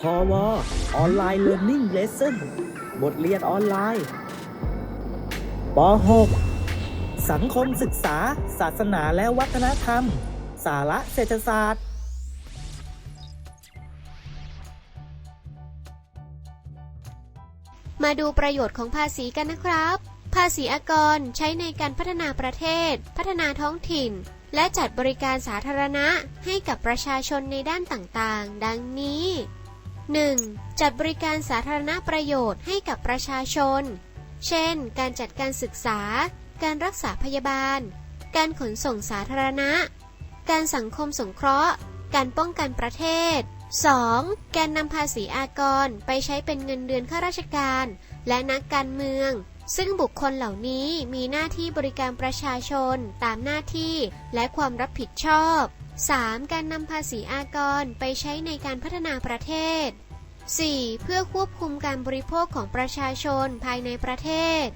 พอวออนไลน์เรียน i ิ g เลส s o n บทเรียนออนไลน์ป .6 สังคมศึกษา ศาสนาและวัฒนธรรม สาระเศรษฐศาสตร์ มาดูประโยชน์ของภาษีกันนะครับ ภาษีอากรใช้ในการพัฒนาประเทศ พัฒนาท้องถิ่น และจัดบริการสาธารณะให้กับประชาชนในด้านต่างๆ ดังนี้ 1. จัดบริการสาธารณประโยชน์ให้กับประชาชน เช่น การจัดการศึกษา การรักษาพยาบาล การขนส่งสาธารณะ การสังคมสงเคราะห์ การป้องกันประเทศ 2. การนำภาษีอากรไปใช้เป็นเงินเดือนข้าราชการ และนักการเมือง ซึ่งบุคคลเหล่านี้มีหน้าที่บริการประชาชนตามหน้าที่และความรับผิดชอบ 3. การนำภาษีอากรไปใช้ในการพัฒนาประเทศ 4. เพื่อควบคุมการบริโภคของประชาชนภายในประเทศ